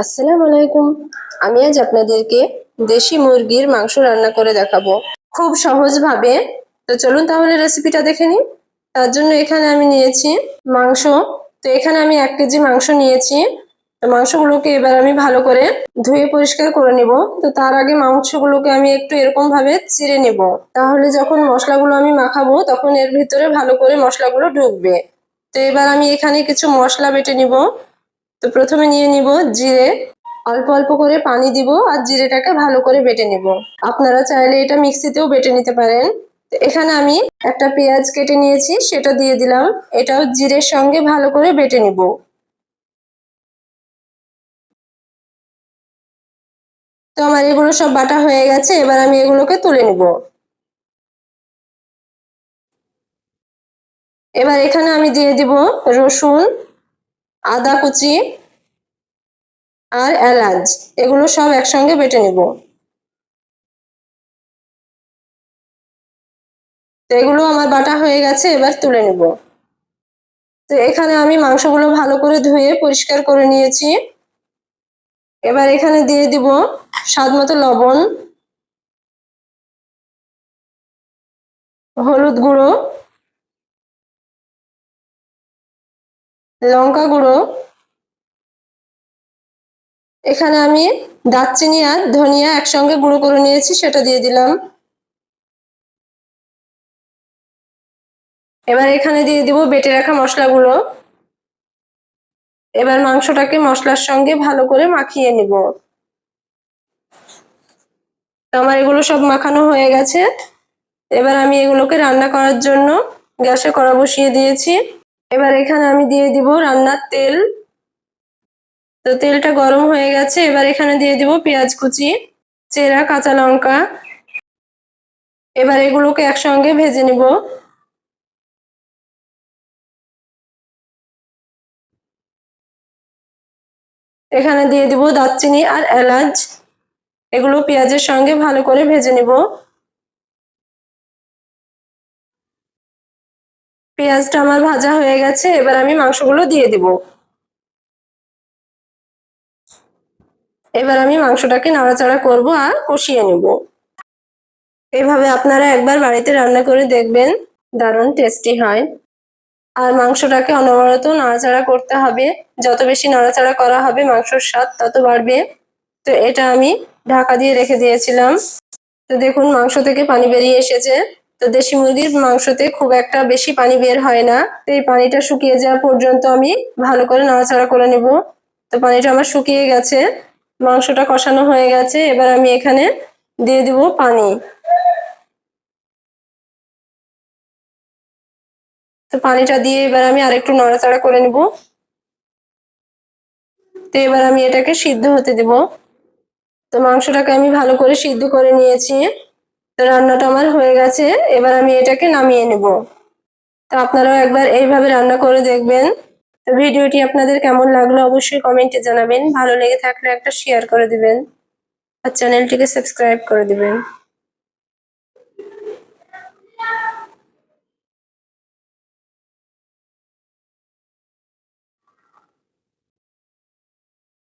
আসসালামু আলাইকুম। আমি আজ আপনাদেরকে দেশি মুরগির মাংস রান্না করে দেখাবো। খুব সহজভাবে। তো চলুন তাহলে রেসিপিটা দেখে নিই। তার জন্য এখানে আমি নিয়েছি মাংস। তো এখানে আমি এক কেজি মাংস নিয়েছি। তো মাংসগুলোকে এবার আমি ভালো করে ধুয়ে পরিষ্কার করে নিব। তো তার আগে মাংসগুলোকে আমি একটু এরকম ভাবে চিড়ে নেব। তাহলে যখন মশলাগুলো আমি মাখাবো, তখন এর ভিতরে ভালো করে মশলাগুলো ঢুকবে। তো এবার আমি এখানে কিছু মশলা বেটে নিব। তো প্রথমে নিয়ে নিব জিরে। অল্প অল্প করে পানি দিব আর জিরেটাকে ভালো করে বেটে নিব। আপনারা চাইলে এটা মিক্সিতেও বেটে নিতে পারেন। এখানে আমি একটা পেঁয়াজ কেটে নিয়েছি, সেটা দিয়ে দিলাম। এটাও জিরের সঙ্গে ভালো করে বেটে নিব। তো আমার এগুলো সব বাটা হয়ে গেছে, এবার আমি এগুলোকে তুলে নিব। এবার এখানে আমি দিয়ে দিব রসুন, আদা কুচি আর এলাচ, এগুলো সব একসঙ্গে বেটে নিব। তো এগুলো আমার বাটা হয়ে গেছে, এবার তুলে নিব। তো এখানে আমি মাংসগুলো ভালো করে ধুয়ে পরিষ্কার করে নিয়েছি। এবার এখানে দিয়ে দিব স্বাদ মতো লবণ, হলুদ গুঁড়ো, লঙ্কা গুঁড়ো এখানে আমি দারচিনি আর ধনিয়া একসঙ্গে গুঁড়ো করে নিয়েছি, সেটা দিয়ে দিলাম। এবার এখানে দিয়ে দিব বেটে রাখা মশলাগুলো। এবার মাংসটাকে মশলার সঙ্গে ভালো করে মাখিয়ে নিব। আমার এগুলো সব মাখানো হয়ে গেছে। এবার আমি এগুলোকে রান্না করার জন্য গ্যাসে কড়া বসিয়ে দিয়েছি। এবার এখানে আমি দিয়ে দিব রান্নার তেল। তো তেলটা গরম হয়ে গেছে, এবার এখানে দিয়ে দিব পেঁয়াজ কুচি, চেরা, কাঁচা লঙ্কা। এবার এগুলোকে একসঙ্গে ভেজে নিব। এখানে দিয়ে দিব দারচিনি আর এলাচ। এগুলো পেঁয়াজের সঙ্গে ভালো করে ভেজে নিব। পেঁয়াজটা আমার ভাজা হয়ে গেছে, এবার আমি মাংসগুলো দিয়ে দিব। এবার আমি মাংসটাকে নাড়াচাড়া করব আর কষিয়ে নেব। এভাবে আপনারা একবার বাড়িতে রান্না করে দেখবেন, দারুণ টেস্টি হয়। আর মাংসটাকে অনবরত নাড়াচাড়া করতে হবে। যত বেশি নাড়াচাড়া করা হবে, মাংসর স্বাদ তত বাড়বে। তো এটা আমি ঢাকা দিয়ে রেখে দিয়েছিলাম। তো দেখুন, মাংস থেকে পানি বেরিয়ে এসেছে। তো দেশি মুরগির মাংসতে খুব একটা বেশি পানি বের হয় না। তো এই পানিটা শুকিয়ে যাওয়া পর্যন্ত আমি ভালো করে নাড়াচাড়া করে নেব। তো পানিটা আমার শুকিয়ে গেছে। মাংসটা কষানো হয়ে গেছে। এবার আমি এখানে দিয়ে দিব পানি। তো পানিটা দিয়ে এবার আমি আরেকটু নড়াচড়া করে নিব। তো এবার আমি এটাকে সিদ্ধ হতে দেব। তো মাংসটাকে আমি ভালো করে সিদ্ধ করে নিয়েছি। তো রান্নাটা আমার হয়ে গেছে। এবার আমি এটাকে নামিয়ে নেব। তো আপনারাও একবার এইভাবে রান্না করে দেখবেন। তো ভিডিওটি আপনাদের কেমন লাগল অবশ্যই কমেন্টে জানাবেন। ভালো লেগে থাকলে একটা শেয়ার করে দিবেন। আর চ্যানেলটিকে সাবস্ক্রাইব করে দিবেন।